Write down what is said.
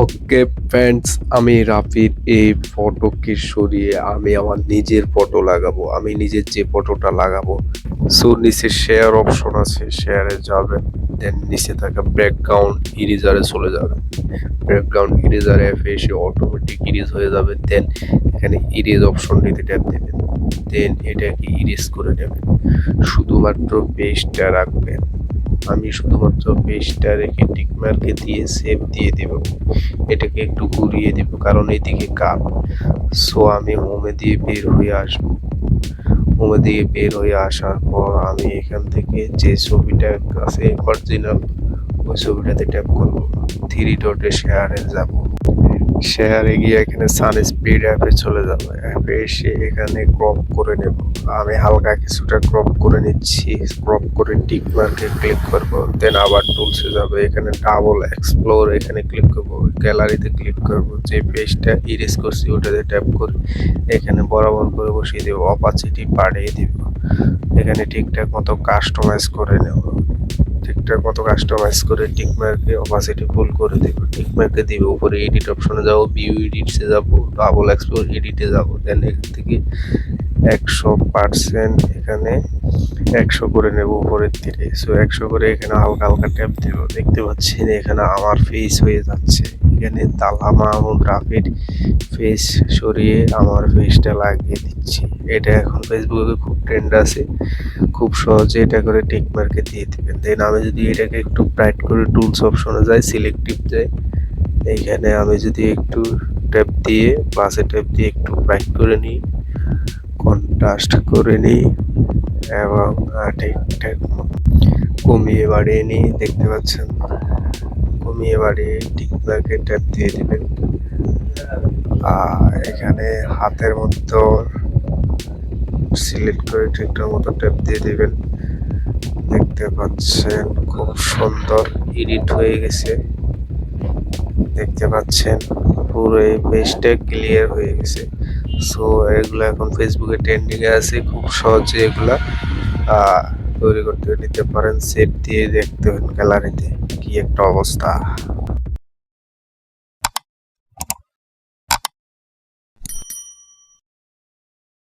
Okay friends আমি রাফির এই ফটোকে সরিয়ে আমি আমার নিজের ফটো লাগাবো। আমি নিজের যে ফটোটা লাগাবো সো নিচে শেয়ার অপশন আছে শেয়ারে যাবেন দেন নিচে থাকা ব্যাকগ্রাউন্ড ইরেজারে চলে যাবেন ব্যাকগ্রাউন্ড ইরেজারে এসে অটোমেটিক ইরেজ হয়ে যাবে দেন এখানে ইরেজ অপশনটিতে ট্যাপ দেবেন। দেন এটাকে ইরেজ করে নেবেন শুধুমাত্র পেজটা রাখবেন। আমি শুধুমাত্র পেজটা রেখে টিকমার্কে দিয়ে সেভ দিয়ে দেব। এটাকে একটু ঘুরিয়ে দেব, কারণ এদিকে কাপ। সো আমি হোমে দিয়ে বের হয়ে আসব। হোমে দিয়ে বের হয়ে আসার পর আমি এখান থেকে যে ছবিটা আছে অরিজিনাল ওই ছবিটাতে ট্যাপ করব। থ্রি ডটে শেয়ারে যাব। শেয়ারে গিয়ে এখানে সান স্পিড অ্যাপে চলে যাব। অ্যাপে এসে এখানে ক্রপ করে নেব। আমি হালকা কিছুটা ক্রপ করে নিচ্ছি। ক্রপ করে টিক মার্কে ক্লিক করব। দেন আবার টুলসে যাব। এখানে ডাবল এক্সপ্লোর এখানে ক্লিক করব। গ্যালারিতে ক্লিক করব। যে পেজটা ইরেজ করছি, ওটাতে ট্যাপ করে। এখানে বরাবর করে বসিয়ে দেব। অপাসিটি বাড়িয়ে দেব। এখানে ঠিকঠাক মতো কাস্টমাইজ করে নেব। ঠিকঠাক মতো কাস্টমাইজ করে টিক মার্কে অপাসিটি ফুল করে দেবো। টিক মার্কে দিব, উপরে এডিট অপশনে যাব ভিউ এডিটসে যাব ডাবল এক্সপ্লোর এডিটে যাব। দেন এখান থেকে একশো পার্সেন্ট এখানে একশো করে নেব উপরের তীরে। সো একশো করে এখানে হালকা হালকা ট্যাপ দেব। দেখতে পাচ্ছেন এখানে আমার ফেস হয়ে যাচ্ছে। এখানে তালহা মাহমুদ রাফির ফেস সরিয়ে আমার ফেসটা লাগিয়ে দিচ্ছি। এটা এখন ফেসবুকে খুব ট্রেন্ড আছে। খুব সহজে এটা করে টিক মার্কে দিয়ে দিবেন। দেন আমি যদি এটাকে একটু ব্রাইট করে টুলস অপশনে যাই সিলেক্টিভ যাই এইখানে আমি যদি একটু ট্যাপ দিয়ে প্লাসে ট্যাপ দিয়ে একটু ব্রাইট করে নিই কন্ট্রাস্ট করে নিই এবং ঠিকঠাক কমিয়ে বাড়িয়ে নিই, দেখতে পাচ্ছেন? কমিয়ে বাড়িয়ে টিক মার্কে ট্যাপ দিয়ে দিবেন। আর এখানে হাতের মতো সিলেক্ট করে ঠিকঠাক মতো ট্যাপ দিয়ে দিবেন। দেখতে পাচ্ছেন খুব সুন্দর এডিট হয়ে গেছে। দেখতে পাচ্ছেন পুরো এই পেজটা ক্লিয়ার হয়ে গেছে। সো এগুলো এখন ফেসবুকে ট্রেন্ডিং এ আছে, খুব সহজে এগুলা তৈরি করতে নিতে পারেন। সেট দিয়ে দেখতে গ্যালারিতে কি একটা অবস্থা।